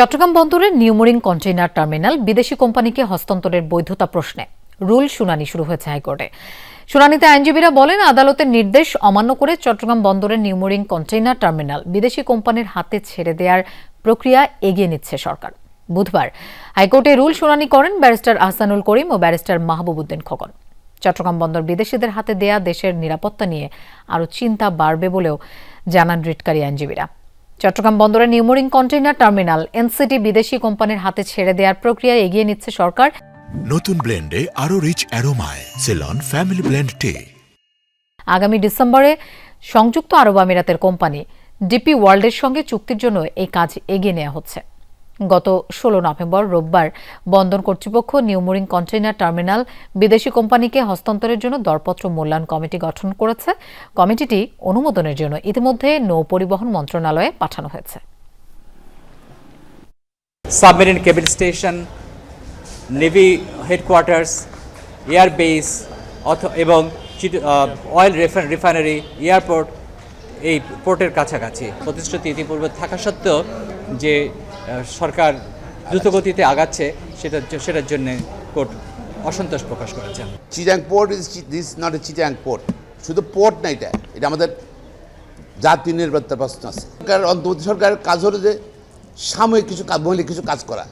চট্টগ্রাম বন্দরের New Mooring container terminal বিদেশি কোম্পানিকে হস্তান্তরের বৈধতা প্রশ্নে রুল শুনানি শুরু হয়েছে হাইকোর্টে। শুনানিতে আইনজীবীরা বলেন, আদালতের নির্দেশ অমান্য করে চট্টগ্রাম বন্দরের নিউমোরিং কন্টেইনার টার্মিনাল বিদেশি কোম্পানির হাতে ছেড়ে দেওয়ার প্রক্রিয়া এগিয়ে নিচ্ছে সরকার। বুধবার হাইকোর্টে রুল শুনানি করেন ব্যারিস্টার আহসানুল করিম ও ব্যারিস্টার মাহবুবুদ্দিন খোকন। চট্টগ্রাম বন্দর বিদেশিদের হাতে দেয়া দেশের নিরাপত্তা নিয়ে আরও চিন্তা বাড়বে বলেও জানান রিটকারী আইনজীবীরা। চট্টগ্রাম বন্দরের নিউমোরিং কন্টেইনার টার্মিনাল এনসিটি বিদেশি কোম্পানির হাতে ছেড়ে দেওয়ার প্রক্রিয়া এগিয়ে নিচ্ছে সরকার। নতুন ব্লেন্ডে আরও রিচ অ্যারোমায় সেলন ফ্যামিলি ব্লেন্ড টে। আগামী ডিসেম্বরে সংযুক্ত আরব আমিরাতের কোম্পানি ডিপি ওয়ার্ল্ডের সঙ্গে চুক্তির জন্য এই কাজ এগিয়ে নেওয়া হচ্ছে। গত ষোলো নভেম্বর রোববার বন্দর কর্তৃপক্ষ নিউমোরিং কন্টেইনার টার্মিনাল বিদেশি কোম্পানিকে হস্তান্তরের জন্য দরপত্র মূল্যায়ন কমিটি গঠন করেছে। কমিটিটি অনুমোদনের জন্য ইতিমধ্যে নৌ পরিবহন মন্ত্রণালয়ে পাঠানো হয়েছে। Submarine cable station, navy headquarters, airbase, অথ, এবং অয়েল রিফাইনারি, এয়ারপোর্ট, এই পোর্টের কাছাকাছি। প্রতিশ্রুতি ইতিপূর্বে থাকা সত্ত্বেও যে সরকার দ্রুতগতিতে আগাচ্ছে, সেটা সেটার জন্য কোর্ট অসন্তোষ প্রকাশ করেছেন Chittagong port is this not a Chittagong port শুধু পোর্ট না এটা এটা আমাদের জাতীয় নিরাপত্তা প্রশ্ন আছে। সরকার, অন্তর্বর্তী সরকারের কাজ হলো যে সাময়িক কিছু মৌলিক কিছু কাজ করা।